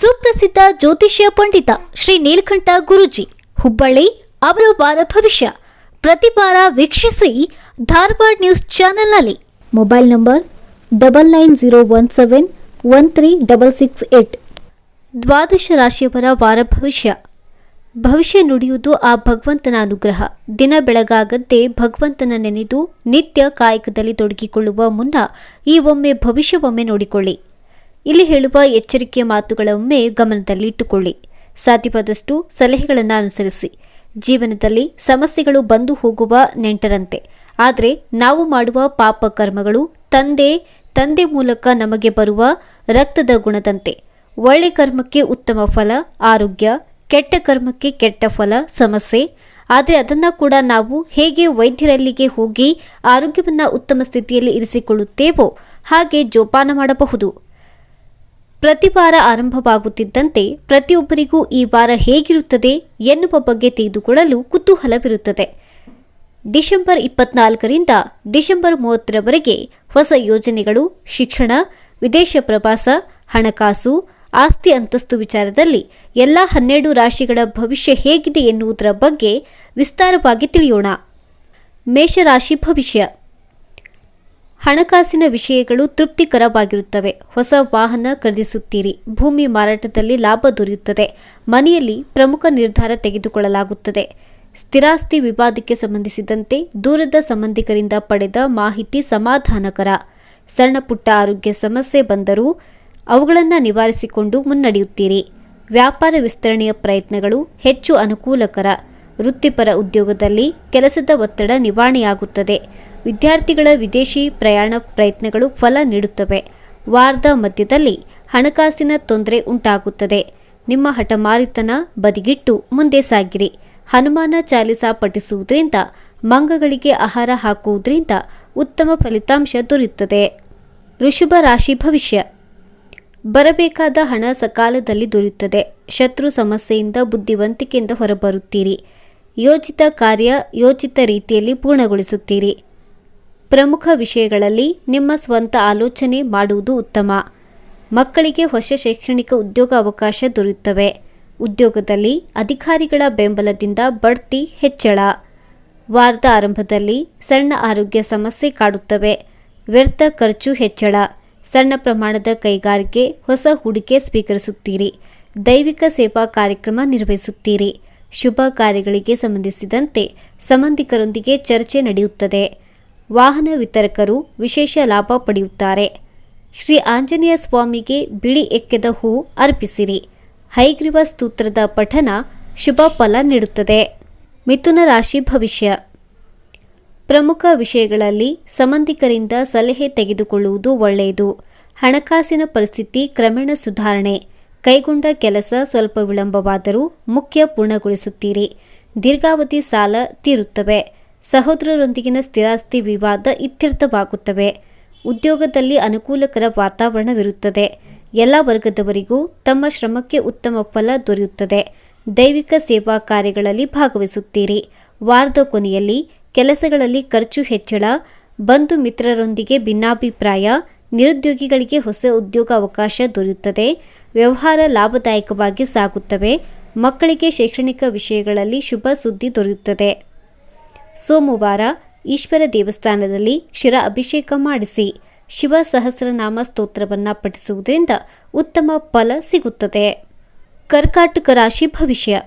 ಸುಪ್ರಸಿದ್ಧ ಜ್ಯೋತಿಷ್ಯ ಪಂಡಿತ ಶ್ರೀ ನೀಲಕಂಠ ಗುರುಜಿ. ಹುಬ್ಬಳ್ಳಿ, ಅವರ ವಾರ ಭವಿಷ್ಯ. ಪ್ರತಿ ವಾರ ವೀಕ್ಷಿಸಿ ಧಾರವಾಡ ನ್ಯೂಸ್ ಚಾನೆಲ್ನಲ್ಲಿ. Mobile number double nine zero one seven one three double six eight. ದ್ವಾದಶ ರಾಶಿಯವರ ವಾರ ಭವಿಷ್ಯ. ಭವಿಷ್ಯ ನುಡಿಯುವುದು ಆ ಭಗವಂತನ ಅನುಗ್ರಹ. ದಿನ ಬೆಳಗಾಗದ್ದೇ ಭಗವಂತನ ನೆನೆದು ನಿತ್ಯ ಕಾಯಕದಲ್ಲಿ ತೊಡಗಿಕೊಳ್ಳುವ ಮುನ್ನ ಈ ಒಮ್ಮೆ ಭವಿಷ್ಯವೊಮ್ಮೆ ನೋಡಿಕೊಳ್ಳಿ. ಇಲ್ಲಿ ಹೇಳುವ ಎಚ್ಚರಿಕೆಯ ಮಾತುಗಳೊಮ್ಮೆ ಗಮನದಲ್ಲಿಟ್ಟುಕೊಳ್ಳಿ. ಸಾಧ್ಯವಾದಷ್ಟು ಸಲಹೆಗಳನ್ನು ಅನುಸರಿಸಿ. ಜೀವನದಲ್ಲಿ ಸಮಸ್ಯೆಗಳು ಬಂದು ಹೋಗುವ ನೆಂಟರಂತೆ. ಆದರೆ ನಾವು ಮಾಡುವ ಪಾಪ ಕರ್ಮಗಳು ತಂದೆ ತಂದೆ ಮೂಲಕ ನಮಗೆ ಬರುವ ರಕ್ತದ ಗುಣದಂತೆ. ಒಳ್ಳೆ ಕರ್ಮಕ್ಕೆ ಉತ್ತಮ ಫಲ, ಆರೋಗ್ಯ. ಕೆಟ್ಟ ಕರ್ಮಕ್ಕೆ ಕೆಟ್ಟ ಫಲ, ಸಮಸ್ಯೆ. ಆದರೆ ಅದನ್ನು ಕೂಡ ನಾವು ಹೇಗೆ ವೈದ್ಯರಲ್ಲಿಗೆ ಹೋಗಿ ಆರೋಗ್ಯವನ್ನು ಉತ್ತಮ ಸ್ಥಿತಿಯಲ್ಲಿ ಇರಿಸಿಕೊಳ್ಳುತ್ತೇವೋ ಹಾಗೆ ಜೋಪಾನ ಮಾಡಬಹುದು. ಪ್ರತಿ ವಾರ ಆರಂಭವಾಗುತ್ತಿದ್ದಂತೆ ಪ್ರತಿಯೊಬ್ಬರಿಗೂ ಈ ವಾರ ಹೇಗಿರುತ್ತದೆ ಎನ್ನುವ ಬಗ್ಗೆ ತಿಳಿದುಕೊಳ್ಳಲು ಕುತೂಹಲವಿರುತ್ತದೆ. ಡಿಸೆಂಬರ್ ಇಪ್ಪತ್ನಾಲ್ಕರಿಂದ ಡಿಸೆಂಬರ್ ಮೂವತ್ತರವರೆಗೆ ಹೊಸ ಯೋಜನೆಗಳು, ಶಿಕ್ಷಣ, ವಿದೇಶ ಪ್ರವಾಸ, ಹಣಕಾಸು, ಆಸ್ತಿ ಅಂತಸ್ತು ವಿಚಾರದಲ್ಲಿ ಎಲ್ಲ ಹನ್ನೆರಡು ರಾಶಿಗಳ ಭವಿಷ್ಯ ಹೇಗಿದೆ ಎನ್ನುವುದರ ಬಗ್ಗೆ ವಿಸ್ತಾರವಾಗಿ ತಿಳಿಯೋಣ. ಮೇಷರಾಶಿ ಭವಿಷ್ಯ. ಹಣಕಾಸಿನ ವಿಷಯಗಳು ತೃಪ್ತಿಕರವಾಗಿರುತ್ತವೆ. ಹೊಸ ವಾಹನ ಖರೀದಿಸುತ್ತೀರಿ. ಭೂಮಿ ಮಾರಾಟದಲ್ಲಿ ಲಾಭ ದೊರೆಯುತ್ತದೆ. ಮನೆಯಲ್ಲಿ ಪ್ರಮುಖ ನಿರ್ಧಾರ ತೆಗೆದುಕೊಳ್ಳಲಾಗುತ್ತದೆ. ಸ್ಥಿರಾಸ್ತಿ ವಿವಾದಕ್ಕೆ ಸಂಬಂಧಿಸಿದಂತೆ ದೂರದ ಸಂಬಂಧಿಕರಿಂದ ಪಡೆದ ಮಾಹಿತಿ ಸಮಾಧಾನಕರ. ಸಣ್ಣ ಪುಟ್ಟ ಆರೋಗ್ಯ ಸಮಸ್ಯೆ ಬಂದರೂ ಅವುಗಳನ್ನು ನಿವಾರಿಸಿಕೊಂಡು ಮುನ್ನಡೆಯುತ್ತೀರಿ. ವ್ಯಾಪಾರ ವಿಸ್ತರಣೆಯ ಪ್ರಯತ್ನಗಳು ಹೆಚ್ಚು ಅನುಕೂಲಕರ. ವೃತ್ತಿಪರ ಉದ್ಯೋಗದಲ್ಲಿ ಕೆಲಸದ ಒತ್ತಡ ನಿವಾರಣೆಯಾಗುತ್ತದೆ. ವಿದ್ಯಾರ್ಥಿಗಳ ವಿದೇಶಿ ಪ್ರಯಾಣ ಪ್ರಯತ್ನಗಳು ಫಲ ನೀಡುತ್ತವೆ. ವಾರದ ಮಧ್ಯದಲ್ಲಿ ಹಣಕಾಸಿನ ತೊಂದರೆ ಉಂಟಾಗುತ್ತದೆ. ನಿಮ್ಮ ಹಠಮಾರಿತನ ಬದಿಗಿಟ್ಟು ಮುಂದೆ ಸಾಗಿರಿ. ಹನುಮಾನ ಚಾಲಿಸ ಪಠಿಸುವುದರಿಂದ, ಮಂಗಗಳಿಗೆ ಆಹಾರ ಹಾಕುವುದರಿಂದ ಉತ್ತಮ ಫಲಿತಾಂಶ ದೊರೆಯುತ್ತದೆ. ಋಷಭ ರಾಶಿ ಭವಿಷ್ಯ. ಬರಬೇಕಾದ ಹಣ ಸಕಾಲದಲ್ಲಿ ದೊರೆಯುತ್ತದೆ. ಶತ್ರು ಸಮಸ್ಯೆಯಿಂದ ಬುದ್ಧಿವಂತಿಕೆಯಿಂದ ಹೊರಬರುತ್ತೀರಿ. ಯೋಚಿತ ಕಾರ್ಯ ಯೋಚಿತ ರೀತಿಯಲ್ಲಿ ಪೂರ್ಣಗೊಳಿಸುತ್ತೀರಿ. ಪ್ರಮುಖ ವಿಷಯಗಳಲ್ಲಿ ನಿಮ್ಮ ಸ್ವಂತ ಆಲೋಚನೆ ಮಾಡುವುದು ಉತ್ತಮ. ಮಕ್ಕಳಿಗೆ ಹೊಸ ಶೈಕ್ಷಣಿಕ ಉದ್ಯೋಗ ಅವಕಾಶ ದೊರೆಯುತ್ತವೆ. ಉದ್ಯೋಗದಲ್ಲಿ ಅಧಿಕಾರಿಗಳ ಬೆಂಬಲದಿಂದ ಬಡ್ತಿ ಹೆಚ್ಚಳ. ವಾರದ ಆರಂಭದಲ್ಲಿ ಸಣ್ಣ ಆರೋಗ್ಯ ಸಮಸ್ಯೆ ಕಾಡುತ್ತವೆ. ವ್ಯರ್ಥ ಖರ್ಚು ಹೆಚ್ಚಳ. ಸಣ್ಣ ಪ್ರಮಾಣದ ಕೈಗಾರಿಕೆ, ಹೊಸ ಹೂಡಿಕೆ ಸ್ವೀಕರಿಸುತ್ತೀರಿ. ದೈವಿಕ ಸೇವಾ ಕಾರ್ಯಕ್ರಮ ನಿರ್ವಹಿಸುತ್ತೀರಿ. ಶುಭ ಕಾರ್ಯಗಳಿಗೆ ಸಂಬಂಧಿಸಿದಂತೆ ಸಂಬಂಧಿಕರೊಂದಿಗೆ ಚರ್ಚೆ ನಡೆಯುತ್ತದೆ. ವಾಹನ ವಿತರಕರು ವಿಶೇಷ ಲಾಭ ಪಡೆಯುತ್ತಾರೆ. ಶ್ರೀ ಆಂಜನೇಯ ಸ್ವಾಮಿಗೆ ಬಿಳಿ ಎಕ್ಕೆದ ಹೂ ಅರ್ಪಿಸಿರಿ. ಹೈಗ್ರೀವ ಸ್ತೋತ್ರದ ಪಠನ ಶುಭ ಫಲ ನೀಡುತ್ತದೆ. ಮಿಥುನ ರಾಶಿ ಭವಿಷ್ಯ. ಪ್ರಮುಖ ವಿಷಯಗಳಲ್ಲಿ ಸಂಬಂಧಿಕರಿಂದ ಸಲಹೆ ತೆಗೆದುಕೊಳ್ಳುವುದು ಒಳ್ಳೆಯದು. ಹಣಕಾಸಿನ ಪರಿಸ್ಥಿತಿ ಕ್ರಮೇಣ ಸುಧಾರಣೆ. ಕೈಗೊಂಡ ಕೆಲಸ ಸ್ವಲ್ಪ ವಿಳಂಬವಾದರೂ ಮುಖ್ಯ ಪೂರ್ಣಗೊಳಿಸುತ್ತೀರಿ. ದೀರ್ಘಾವಧಿ ಸಾಲ ತೀರುತ್ತವೆ. ಸಹೋದರರೊಂದಿಗಿನ ಸ್ಥಿರಾಸ್ತಿ ವಿವಾದ ಇತ್ಯರ್ಥವಾಗುತ್ತವೆ. ಉದ್ಯೋಗದಲ್ಲಿ ಅನುಕೂಲಕರ ವಾತಾವರಣವಿರುತ್ತದೆ. ಎಲ್ಲ ವರ್ಗದವರಿಗೂ ತಮ್ಮ ಶ್ರಮಕ್ಕೆ ಉತ್ತಮ ಫಲ ದೊರೆಯುತ್ತದೆ. ದೈವಿಕ ಸೇವಾ ಕಾರ್ಯಗಳಲ್ಲಿ ಭಾಗವಹಿಸುತ್ತೀರಿ. ವಾರದ ಕೊನೆಯಲ್ಲಿ ಕೆಲಸಗಳಲ್ಲಿ ಖರ್ಚು ಹೆಚ್ಚಳ, ಬಂಧು ಮಿತ್ರರೊಂದಿಗೆ ಭಿನ್ನಾಭಿಪ್ರಾಯ, ನಿರುದ್ಯೋಗಿಗಳಿಗೆ ಹೊಸ ಉದ್ಯೋಗ ಅವಕಾಶ ದೊರೆಯುತ್ತದೆ. ವ್ಯವಹಾರ ಲಾಭದಾಯಕವಾಗಿ ಸಾಗುತ್ತವೆ. ಮಕ್ಕಳಿಗೆ ಶೈಕ್ಷಣಿಕ ವಿಷಯಗಳಲ್ಲಿ ಶುಭ ಸುದ್ದಿ ದೊರೆಯುತ್ತದೆ. ಸೋಮವಾರ ಈಶ್ವರ ದೇವಸ್ಥಾನದಲ್ಲಿ ಶಿರ ಅಭಿಷೇಕ ಮಾಡಿಸಿ ಶಿವ ಸಹಸ್ರನಾಮ ಸ್ತೋತ್ರವನ್ನು ಪಠಿಸುವುದರಿಂದ ಉತ್ತಮ ಫಲ ಸಿಗುತ್ತದೆ. ಕರ್ಕಾಟಕ ರಾಶಿ ಭವಿಷ್ಯ.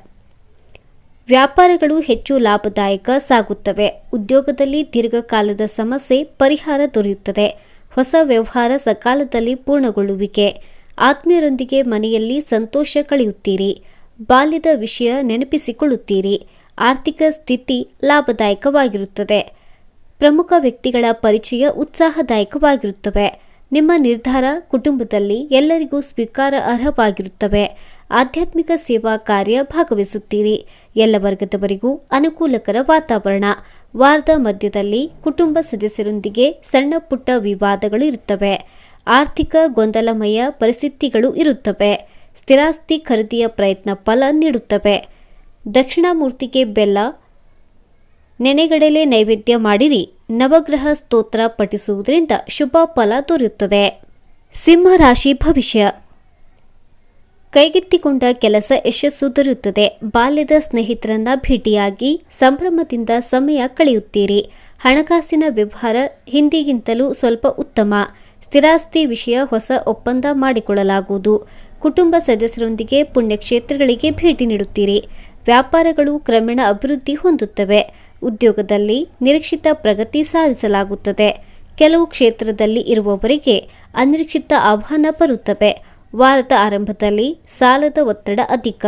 ವ್ಯಾಪಾರಗಳು ಹೆಚ್ಚು ಲಾಭದಾಯಕ ಸಾಗುತ್ತವೆ. ಉದ್ಯೋಗದಲ್ಲಿ ದೀರ್ಘಕಾಲದ ಸಮಸ್ಯೆ ಪರಿಹಾರ ದೊರೆಯುತ್ತದೆ. ಹೊಸ ವ್ಯವಹಾರ ಸಕಾಲದಲ್ಲಿ ಪೂರ್ಣಗೊಳ್ಳುವಿಕೆ. ಆತ್ಮೀಯರೊಂದಿಗೆ ಮನೆಯಲ್ಲಿ ಸಂತೋಷ ಕಳೆಯುತ್ತೀರಿ. ಬಾಲ್ಯದ ವಿಷಯ ನೆನಪಿಸಿಕೊಳ್ಳುತ್ತೀರಿ. ಆರ್ಥಿಕ ಸ್ಥಿತಿ ಲಾಭದಾಯಕವಾಗಿರುತ್ತದೆ. ಪ್ರಮುಖ ವ್ಯಕ್ತಿಗಳ ಪರಿಚಯ ಉತ್ಸಾಹದಾಯಕವಾಗಿರುತ್ತವೆ. ನಿಮ್ಮ ನಿರ್ಧಾರ ಕುಟುಂಬದಲ್ಲಿ ಎಲ್ಲರಿಗೂ ಸ್ವೀಕಾರ ಅರ್ಹವಾಗಿರುತ್ತವೆ. ಆಧ್ಯಾತ್ಮಿಕ ಸೇವಾ ಕಾರ್ಯ ಭಾಗವಹಿಸುತ್ತೀರಿ. ಎಲ್ಲ ವರ್ಗದವರಿಗೂ ಅನುಕೂಲಕರ ವಾತಾವರಣ. ವಾರದ ಮಧ್ಯದಲ್ಲಿ ಕುಟುಂಬ ಸದಸ್ಯರೊಂದಿಗೆ ಸಣ್ಣ ಪುಟ್ಟ ವಿವಾದಗಳು ಇರುತ್ತವೆ ಆರ್ಥಿಕ ಗೊಂದಲಮಯ ಪರಿಸ್ಥಿತಿಗಳು ಇರುತ್ತವೆ. ಸ್ಥಿರಾಸ್ತಿ ಖರೀದಿಯ ಪ್ರಯತ್ನ ಫಲ ನೀಡುತ್ತವೆ. ದಕ್ಷಿಣಾಮೂರ್ತಿಗೆ ಬೆಲ್ಲ, ನೆನೆಗಡಲೆ ನೈವೇದ್ಯ ಮಾಡಿರಿ. ನವಗ್ರಹ ಸ್ತೋತ್ರ ಪಠಿಸುವುದರಿಂದ ಶುಭ ಫಲ ದೊರೆಯುತ್ತದೆ. ಸಿಂಹರಾಶಿ ಭವಿಷ್ಯ. ಕೈಗೆತ್ತಿಕೊಂಡ ಕೆಲಸ ಯಶಸ್ಸು ದೊರೆಯುತ್ತದೆ. ಬಾಲ್ಯದ ಸ್ನೇಹಿತರನ್ನ ಭೇಟಿಯಾಗಿ ಸಂಭ್ರಮದಿಂದ ಸಮಯ ಕಳೆಯುತ್ತೀರಿ. ಹಣಕಾಸಿನ ವ್ಯವಹಾರ ಹಿಂದಿಗಿಂತಲೂ ಸ್ವಲ್ಪ ಉತ್ತಮ. ಸ್ಥಿರಾಸ್ತಿ ವಿಷಯ ಹೊಸ ಒಪ್ಪಂದ ಮಾಡಿಕೊಳ್ಳಲಾಗುವುದು. ಕುಟುಂಬ ಸದಸ್ಯರೊಂದಿಗೆ ಪುಣ್ಯಕ್ಷೇತ್ರಗಳಿಗೆ ಭೇಟಿ ನೀಡುತ್ತೀರಿ. ವ್ಯಾಪಾರಗಳು ಕ್ರಮೇಣ ಅಭಿವೃದ್ಧಿ ಹೊಂದುತ್ತವೆ. ಉದ್ಯೋಗದಲ್ಲಿ ನಿರೀಕ್ಷಿತ ಪ್ರಗತಿ ಸಾಧಿಸಲಾಗುತ್ತದೆ. ಕೆಲವು ಕ್ಷೇತ್ರದಲ್ಲಿ ಇರುವವರಿಗೆ ಅನಿರೀಕ್ಷಿತ ಆಹ್ವಾನ ಬರುತ್ತವೆ. ವಾರದ ಆರಂಭದಲ್ಲಿ ಸಾಲದ ಒತ್ತಡ ಅಧಿಕ.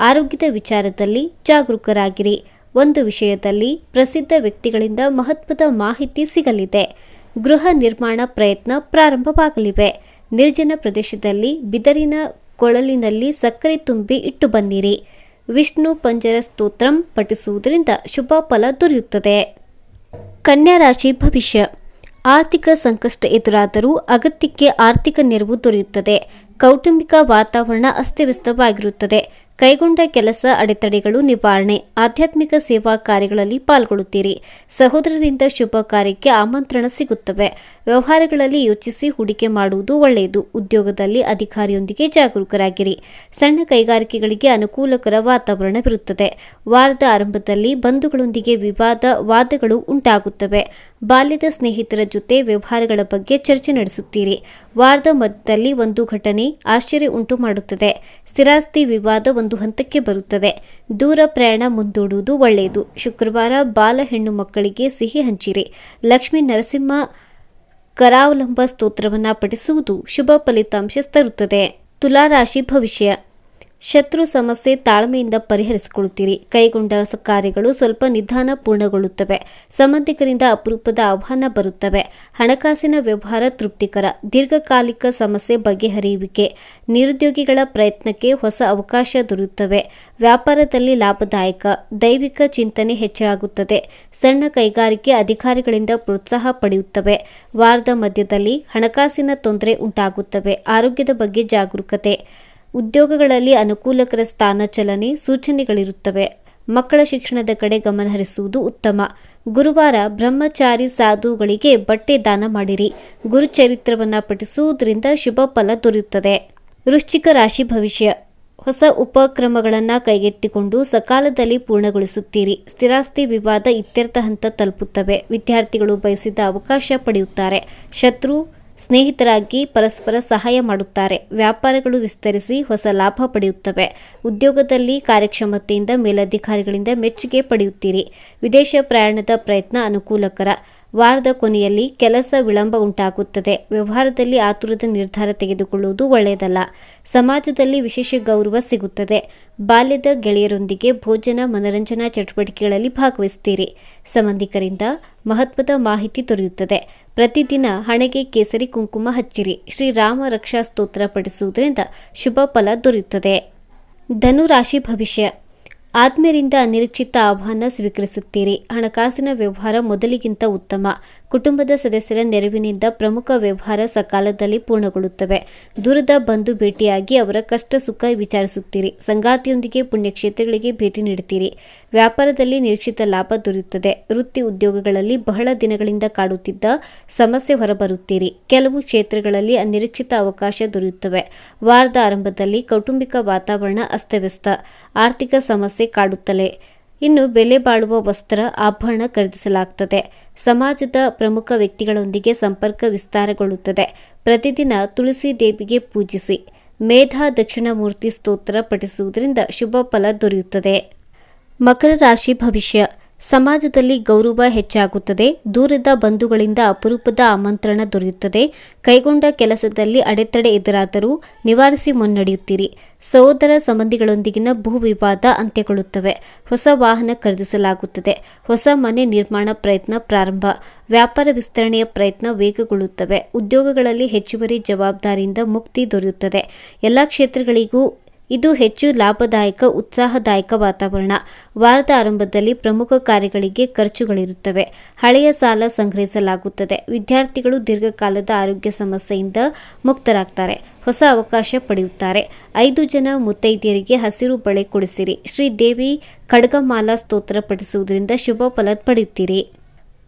ಆರೋಗ್ಯದ ವಿಚಾರದಲ್ಲಿ ಜಾಗರೂಕರಾಗಿರಿ. ಒಂದು ವಿಷಯದಲ್ಲಿ ಪ್ರಸಿದ್ಧ ವ್ಯಕ್ತಿಗಳಿಂದ ಮಹತ್ವದ ಮಾಹಿತಿ ಸಿಗಲಿದೆ. ಗೃಹ ನಿರ್ಮಾಣ ಪ್ರಯತ್ನ ಪ್ರಾರಂಭವಾಗಲಿವೆ. ನಿರ್ಜನ ಪ್ರದೇಶದಲ್ಲಿ ಬಿದರಿನ ಕೊಳಲಿನಲ್ಲಿ ಸಕ್ಕರೆ ತುಂಬಿ ಇಟ್ಟು ಬನ್ನಿರಿ. ವಿಷ್ಣು ಪಂಜರ ಸ್ತೋತ್ರಂ ಪಠಿಸುವುದರಿಂದ ಶುಭ ಫಲ ದೊರೆಯುತ್ತದೆ. ಕನ್ಯಾ ರಾಶಿ ಭವಿಷ್ಯ. ಆರ್ಥಿಕ ಸಂಕಷ್ಟ ಎದುರಾದರೂ ಅಗತ್ಯಕ್ಕೆ ಆರ್ಥಿಕ ನೆರವು ದೊರೆಯುತ್ತದೆ. ಕೌಟುಂಬಿಕ ವಾತಾವರಣ ಅಸ್ತವ್ಯಸ್ತವಾಗಿರುತ್ತದೆ. ಕೈಗೊಂಡ ಕೆಲಸ ಅಡೆತಡೆಗಳು ನಿವಾರಣೆ, ಆಧ್ಯಾತ್ಮಿಕ ಸೇವಾ ಕಾರ್ಯಗಳಲ್ಲಿ ಪಾಲ್ಗೊಳ್ಳುತ್ತೀರಿ. ಸಹೋದರರಿಂದ ಶುಭ ಕಾರ್ಯಕ್ಕೆ ಆಮಂತ್ರಣ ಸಿಗುತ್ತವೆ. ವ್ಯವಹಾರಗಳಲ್ಲಿ ಯೋಚಿಸಿ ಹೂಡಿಕೆ ಮಾಡುವುದು ಒಳ್ಳೆಯದು. ಉದ್ಯೋಗದಲ್ಲಿ ಅಧಿಕಾರಿಯೊಂದಿಗೆ ಜಾಗರೂಕರಾಗಿರಿ. ಸಣ್ಣ ಕೈಗಾರಿಕೆಗಳಿಗೆ ಅನುಕೂಲಕರ ವಾತಾವರಣವಿರುತ್ತದೆ ವಾರದ ಆರಂಭದಲ್ಲಿ ಬಂಧುಗಳೊಂದಿಗೆ ವಿವಾದ, ವಾದಗಳು ಉಂಟಾಗುತ್ತವೆ. ಬಾಲ್ಯದ ಸ್ನೇಹಿತರ ಜೊತೆ ವ್ಯವಹಾರಗಳ ಬಗ್ಗೆ ಚರ್ಚೆ ನಡೆಸುತ್ತೀರಿ. ವಾರದ ಮಧ್ಯದಲ್ಲಿ ಒಂದು ಘಟನೆ ಆಶ್ಚರ್ಯ ಉಂಟು ಮಾಡುತ್ತದೆ ಸ್ಥಿರಾಸ್ತಿ ವಿವಾದ ಒಂದು ಹಂತಕ್ಕೆ ಬರುತ್ತದೆ. ದೂರ ಪ್ರಯಾಣ ಮುಂದೂಡುವುದು ಒಳ್ಳೆಯದು. ಶುಕ್ರವಾರ ಬಾಲ ಹೆಣ್ಣು ಮಕ್ಕಳಿಗೆ ಸಿಹಿ ಹಂಚಿರಿ. ಲಕ್ಷ್ಮೀ ನರಸಿಂಹ ಕರಾವಲಂಬ ಸ್ತೋತ್ರವನ್ನು ಪಠಿಸುವುದು ಶುಭ ಫಲಿತಾಂಶ ತರುತ್ತದೆ. ತುಲಾರಾಶಿ ಭವಿಷ್ಯ. ಶತ್ರು ಸಮಸ್ಯೆ ತಾಳ್ಮೆಯಿಂದ ಪರಿಹರಿಸಿಕೊಳ್ಳುತ್ತೀರಿ. ಕೈಗೊಂಡ ಕಾರ್ಯಗಳು ಸ್ವಲ್ಪ ನಿಧಾನ ಪೂರ್ಣಗೊಳ್ಳುತ್ತವೆ. ಸಂಬಂಧಿಕರಿಂದ ಅಪರೂಪದ ಆಹ್ವಾನ ಬರುತ್ತವೆ. ಹಣಕಾಸಿನ ವ್ಯವಹಾರ ತೃಪ್ತಿಕರ. ದೀರ್ಘಕಾಲಿಕ ಸಮಸ್ಯೆ ಬಗೆಹರಿಯುವಿಕೆ. ನಿರುದ್ಯೋಗಿಗಳ ಪ್ರಯತ್ನಕ್ಕೆ ಹೊಸ ಅವಕಾಶ ದೊರೆಯುತ್ತವೆ. ವ್ಯಾಪಾರದಲ್ಲಿ ಲಾಭದಾಯಕ, ದೈವಿಕ ಚಿಂತನೆ ಹೆಚ್ಚಾಗುತ್ತದೆ. ಸಣ್ಣ ಕೈಗಾರಿಕೆ ಅಧಿಕಾರಿಗಳಿಂದ ಪ್ರೋತ್ಸಾಹ ಪಡೆಯುತ್ತವೆ. ವಾರದ ಮಧ್ಯದಲ್ಲಿ ಹಣಕಾಸಿನ ತೊಂದರೆ ಉಂಟಾಗುತ್ತವೆ. ಆರೋಗ್ಯದ ಬಗ್ಗೆ ಜಾಗರೂಕತೆ. ಉದ್ಯೋಗಗಳಲ್ಲಿ ಅನುಕೂಲಕರ ಸ್ಥಾನ ಚಲನೆ ಸೂಚನೆಗಳಿರುತ್ತವೆ. ಮಕ್ಕಳ ಶಿಕ್ಷಣದ ಕಡೆ ಗಮನಹರಿಸುವುದು ಉತ್ತಮ. ಗುರುವಾರ ಬ್ರಹ್ಮಚಾರಿ ಸಾಧುಗಳಿಗೆ ಬಟ್ಟೆ ದಾನ ಮಾಡಿರಿ. ಗುರುಚರಿತ್ರವನ್ನು ಪಠಿಸುವುದರಿಂದ ಶುಭ ಫಲ ದೊರೆಯುತ್ತದೆ. ವೃಶ್ಚಿಕ ರಾಶಿ ಭವಿಷ್ಯ. ಹೊಸ ಉಪಕ್ರಮಗಳನ್ನು ಕೈಗೆತ್ತಿಕೊಂಡು ಸಕಾಲದಲ್ಲಿ ಪೂರ್ಣಗೊಳಿಸುತ್ತೀರಿ. ಸ್ಥಿರಾಸ್ತಿ ವಿವಾದ ಇತ್ಯರ್ಥ ಹಂತ ತಲುಪುತ್ತವೆ. ವಿದ್ಯಾರ್ಥಿಗಳು ಬಯಸಿದ ಅವಕಾಶ ಪಡೆಯುತ್ತಾರೆ. ಶತ್ರು ಸ್ನೇಹಿತರಾಗಿ ಪರಸ್ಪರ ಸಹಾಯ ಮಾಡುತ್ತಾರೆ. ವ್ಯಾಪಾರಗಳು ವಿಸ್ತರಿಸಿ ಹೊಸ ಲಾಭ ಪಡೆಯುತ್ತವೆ. ಉದ್ಯೋಗದಲ್ಲಿ ಕಾರ್ಯಕ್ಷಮತೆಯಿಂದ ಮೇಲಧಿಕಾರಿಗಳಿಂದ ಮೆಚ್ಚುಗೆ ಪಡೆಯುತ್ತೀರಿ. ವಿದೇಶ ಪ್ರಯಾಣದ ಪ್ರಯತ್ನ ಅನುಕೂಲಕರ. ವಾರದ ಕೊನೆಯಲ್ಲಿ ಕೆಲಸ ವಿಳಂಬ ಉಂಟಾಗುತ್ತದೆ. ವ್ಯವಹಾರದಲ್ಲಿ ಆತುರದ ನಿರ್ಧಾರ ತೆಗೆದುಕೊಳ್ಳುವುದು ಒಳ್ಳೆಯದಲ್ಲ. ಸಮಾಜದಲ್ಲಿ ವಿಶೇಷ ಗೌರವ ಸಿಗುತ್ತದೆ. ಬಾಲ್ಯದ ಗೆಳೆಯರೊಂದಿಗೆ ಭೋಜನ, ಮನರಂಜನಾ ಚಟುವಟಿಕೆಗಳಲ್ಲಿ ಭಾಗವಹಿಸುತ್ತೀರಿ. ಸಂಬಂಧಿಕರಿಂದ ಮಹತ್ವದ ಮಾಹಿತಿ ದೊರೆಯುತ್ತದೆ. ಪ್ರತಿದಿನ ಹಣೆಗೆ ಕೇಸರಿ ಕುಂಕುಮ ಹಚ್ಚಿರಿ. ಶ್ರೀರಾಮ ರಕ್ಷಾ ಸ್ತೋತ್ರ ಪಡಿಸುವುದರಿಂದ ಶುಭ ಫಲ ದೊರೆಯುತ್ತದೆ. ಧನುರಾಶಿ ಭವಿಷ್ಯ. ಆತ್ಮೀಯರಿಂದ ಅನಿರೀಕ್ಷಿತ ಆಹ್ವಾನ ಸ್ವೀಕರಿಸುತ್ತೀರಿ. ಹಣಕಾಸಿನ ವ್ಯವಹಾರ ಮೊದಲಿಗಿಂತ ಉತ್ತಮ. ಕುಟುಂಬದ ಸದಸ್ಯರ ನೆರವಿನಿಂದ ಪ್ರಮುಖ ವ್ಯವಹಾರ ಸಕಾಲದಲ್ಲಿ ಪೂರ್ಣಗೊಳ್ಳುತ್ತವೆ. ದೂರದ ಬಂಧು ಭೇಟಿಯಾಗಿ ಅವರ ಕಷ್ಟ ಸುಖ ವಿಚಾರಿಸುತ್ತೀರಿ. ಸಂಗಾತಿಯೊಂದಿಗೆ ಪುಣ್ಯಕ್ಷೇತ್ರಗಳಿಗೆ ಭೇಟಿ ನೀಡುತ್ತೀರಿ. ವ್ಯಾಪಾರದಲ್ಲಿ ನಿರೀಕ್ಷಿತ ಲಾಭ ದೊರೆಯುತ್ತದೆ. ವೃತ್ತಿ ಉದ್ಯೋಗಗಳಲ್ಲಿ ಬಹಳ ದಿನಗಳಿಂದ ಕಾಡುತ್ತಿದ್ದ ಸಮಸ್ಯೆ ಹೊರಬರುತ್ತೀರಿ. ಕೆಲವು ಕ್ಷೇತ್ರಗಳಲ್ಲಿ ಅನಿರೀಕ್ಷಿತ ಅವಕಾಶ ದೊರೆಯುತ್ತವೆ. ವಾರದ ಆರಂಭದಲ್ಲಿ ಕೌಟುಂಬಿಕ ವಾತಾವರಣ ಅಸ್ತವ್ಯಸ್ತ. ಆರ್ಥಿಕ ಸಮಸ್ಯೆ ಕಾಡುತ್ತಲೇ ಇನ್ನು ಬೆಲೆ ಬಾಳುವ ವಸ್ತ್ರ ಆಭರಣ ಖರೀದಿಸಲಾಗುತ್ತದೆ ಸಮಾಜದ ಪ್ರಮುಖ ವ್ಯಕ್ತಿಗಳೊಂದಿಗೆ ಸಂಪರ್ಕ ವಿಸ್ತಾರಗೊಳ್ಳುತ್ತದೆ. ಪ್ರತಿದಿನ ತುಳಸಿ ದೇವಿಗೆ ಪೂಜಿಸಿ, ಮೇಧಾ ದಕ್ಷಿಣಮೂರ್ತಿ ಸ್ತೋತ್ರ ಪಠಿಸುವುದರಿಂದ ಶುಭ ಫಲ ದೊರೆಯುತ್ತದೆ. ಮಕರ ರಾಶಿ ಭವಿಷ್ಯ. ಸಮಾಜದಲ್ಲಿ ಗೌರವ ಹೆಚ್ಚಾಗುತ್ತದೆ, ದೂರದ ಬಂಧುಗಳಿಂದ ಅಪರೂಪದ ಆಮಂತ್ರಣ ದೊರೆಯುತ್ತದೆ. ಕೈಗೊಂಡ ಕೆಲಸದಲ್ಲಿ ಅಡೆತಡೆ ಎದುರಾದರೂ ನಿವಾರಿಸಿ ಮುನ್ನಡೆಯುತ್ತೀರಿ. ಸಹೋದರ ಸಂಬಂಧಿಗಳೊಂದಿಗಿನ ಭೂ ವಿವಾದ ಅಂತ್ಯಗೊಳ್ಳುತ್ತವೆ. ಹೊಸ ವಾಹನ ಖರೀದಿಸಲಾಗುತ್ತದೆ. ಹೊಸ ಮನೆ ನಿರ್ಮಾಣ ಪ್ರಯತ್ನ ಪ್ರಾರಂಭ. ವ್ಯಾಪಾರ ವಿಸ್ತರಣೆಯ ಪ್ರಯತ್ನ ವೇಗಗೊಳ್ಳುತ್ತವೆ. ಉದ್ಯೋಗಗಳಲ್ಲಿ ಹೆಚ್ಚುವರಿ ಜವಾಬ್ದಾರಿಯಿಂದ ಮುಕ್ತಿ ದೊರೆಯುತ್ತದೆ. ಎಲ್ಲ ಕ್ಷೇತ್ರಗಳಿಗೂ ಇದು ಹೆಚ್ಚು ಲಾಭದಾಯಕ, ಉತ್ಸಾಹದಾಯಕ ವಾತಾವರಣ. ವಾರದ ಆರಂಭದಲ್ಲಿ ಪ್ರಮುಖ ಕಾರ್ಯಗಳಿಗೆ ಖರ್ಚುಗಳಿರುತ್ತವೆ. ಹಳೆಯ ಸಾಲ ಸಂಗ್ರಹಿಸಲಾಗುತ್ತದೆ. ವಿದ್ಯಾರ್ಥಿಗಳು ದೀರ್ಘಕಾಲದ ಆರೋಗ್ಯ ಸಮಸ್ಯೆಯಿಂದ ಮುಕ್ತರಾಗ್ತಾರೆ. ಹೊಸ ಅವಕಾಶ ಪಡೆಯುತ್ತಾರೆ. ಐದು ಜನ ಮುತ್ತೈದೆಯರಿಗೆ ಹಸಿರು ಬಳೆ ಕೊಡಿಸಿರಿ. ಶ್ರೀ ದೇವಿ ಖಡ್ಗಮಾಲಾ ಸ್ತೋತ್ರ ಪಠಿಸುವುದರಿಂದ ಶುಭ ಫಲ ಪಡೆಯುತ್ತೀರಿ.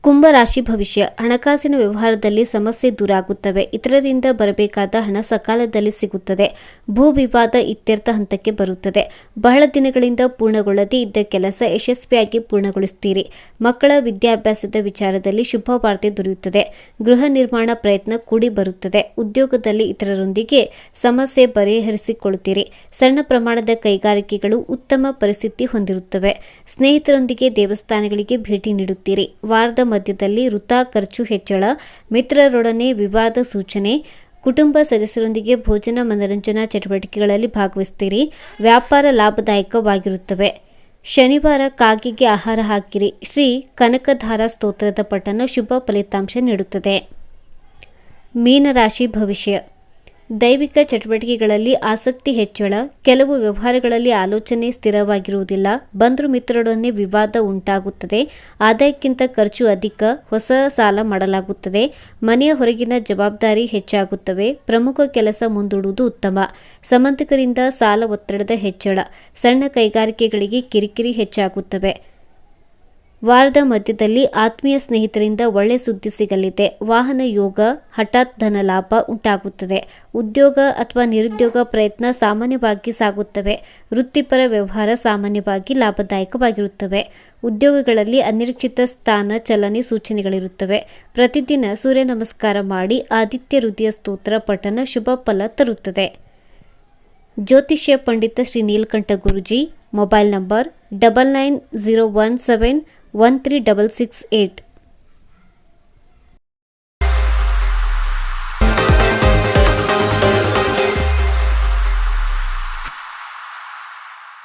ಕುಂಭರಾಶಿ ಭವಿಷ್ಯ. ಹಣಕಾಸಿನ ವ್ಯವಹಾರದಲ್ಲಿ ಸಮಸ್ಯೆ ದೂರಾಗುತ್ತವೆ. ಇತರರಿಂದ ಬರಬೇಕಾದ ಹಣ ಸಕಾಲದಲ್ಲಿ ಸಿಗುತ್ತದೆ. ಭೂ ವಿವಾದ ಇತ್ಯರ್ಥ ಹಂತಕ್ಕೆ ಬರುತ್ತದೆ. ಬಹಳ ದಿನಗಳಿಂದ ಪೂರ್ಣಗೊಳ್ಳದೇ ಇದ್ದ ಕೆಲಸ ಯಶಸ್ವಿಯಾಗಿ ಪೂರ್ಣಗೊಳಿಸುತ್ತೀರಿ ಮಕ್ಕಳ ವಿದ್ಯಾಭ್ಯಾಸದ ವಿಚಾರದಲ್ಲಿ ಶುಭ ವಾರ್ತೆ ದೊರೆಯುತ್ತದೆ. ಗೃಹ ನಿರ್ಮಾಣ ಪ್ರಯತ್ನ ಕೂಡಿ ಬರುತ್ತದೆ. ಉದ್ಯೋಗದಲ್ಲಿ ಇತರರೊಂದಿಗೆ ಸಮಸ್ಯೆ ಬಗೆಹರಿಸಿಕೊಳ್ಳುತ್ತೀರಿ. ಸಣ್ಣ ಪ್ರಮಾಣದ ಕೈಗಾರಿಕೆಗಳು ಉತ್ತಮ ಪರಿಸ್ಥಿತಿ ಹೊಂದಿರುತ್ತವೆ. ಸ್ನೇಹಿತರೊಂದಿಗೆ ದೇವಸ್ಥಾನಗಳಿಗೆ ಭೇಟಿ ನೀಡುತ್ತೀರಿ. ವಾರದ ಮಧ್ಯದಲ್ಲಿ ವೃಥಾ ಖರ್ಚು ಹೆಚ್ಚಳ, ಮಿತ್ರರೊಡನೆ ವಿವಾದ ಸೂಚನೆ, ಕುಟುಂಬ ಸದಸ್ಯರೊಂದಿಗೆ ಭೋಜನ ಮನರಂಜನಾ ಚಟುವಟಿಕೆಗಳಲ್ಲಿ ಭಾಗವಹಿಸ್ತೀರಿ, ವ್ಯಾಪಾರ ಲಾಭದಾಯಕವಾಗಿರುತ್ತವೆ. ಶನಿವಾರ ಕಾಗಿಗೆ ಆಹಾರ ಹಾಕಿರಿ, ಶ್ರೀ ಕನಕಧಾರ ಸ್ತೋತ್ರದ ಪಠಣ ಶುಭ ಫಲಿತಾಂಶ ನೀಡುತ್ತದೆ. ಮೀನರಾಶಿ ಭವಿಷ್ಯ. ದೈವಿಕ ಚಟುವಟಿಕೆಗಳಲ್ಲಿ ಆಸಕ್ತಿ ಹೆಚ್ಚಳ, ಕೆಲವು ವ್ಯವಹಾರಗಳಲ್ಲಿ ಆಲೋಚನೆ ಸ್ಥಿರವಾಗಿರುವುದಿಲ್ಲ, ಬಂಧು ಮಿತ್ರರೊಡನೆ ವಿವಾದ ಉಂಟಾಗುತ್ತದೆ, ಆದಾಯಕ್ಕಿಂತ ಖರ್ಚು ಅಧಿಕ, ಹೊಸ ಸಾಲ ಮಾಡಲಾಗುತ್ತದೆ, ಮನೆಯ ಹೊರಗಿನ ಜವಾಬ್ದಾರಿ ಹೆಚ್ಚಾಗುತ್ತವೆ, ಪ್ರಮುಖ ಕೆಲಸ ಮುಂದೂಡುವುದು ಉತ್ತಮ ಸಂಬಂಧಿಕರಿಂದ ಸಾಲ ಒತ್ತಡದ ಹೆಚ್ಚಳ, ಸಣ್ಣ ಕೈಗಾರಿಕೆಗಳಿಗೆ ಕಿರಿಕಿರಿ ಹೆಚ್ಚಾಗುತ್ತವೆ. ವಾರದ ಮಧ್ಯದಲ್ಲಿ ಆತ್ಮೀಯ ಸ್ನೇಹಿತರಿಂದ ಒಳ್ಳೆ ಸುದ್ದಿ ಸಿಗಲಿದೆ. ವಾಹನ ಯೋಗ, ಹಠಾತ್ ಧನ ಲಾಭ ಉಂಟಾಗುತ್ತದೆ. ಉದ್ಯೋಗ ಅಥವಾ ನಿರುದ್ಯೋಗ ಪ್ರಯತ್ನ ಸಾಮಾನ್ಯವಾಗಿ ಸಾಗುತ್ತವೆ. ವೃತ್ತಿಪರ ವ್ಯವಹಾರ ಸಾಮಾನ್ಯವಾಗಿ ಲಾಭದಾಯಕವಾಗಿರುತ್ತವೆ. ಉದ್ಯೋಗಗಳಲ್ಲಿ ಅನಿರೀಕ್ಷಿತ ಸ್ಥಾನ, ಚಲನೆ ಸೂಚನೆಗಳಿರುತ್ತವೆ. ಪ್ರತಿದಿನ ಸೂರ್ಯ ನಮಸ್ಕಾರ ಮಾಡಿ ಆದಿತ್ಯ ಹೃದಯ ಸ್ತೋತ್ರ, ಪಠನ, ಶುಭ ಫಲ ತರುತ್ತದೆ. ಜ್ಯೋತಿಷ್ಯ ಪಂಡಿತ Shri Neelakantha Guruji, mobile number double nine zero one seven one three double six eight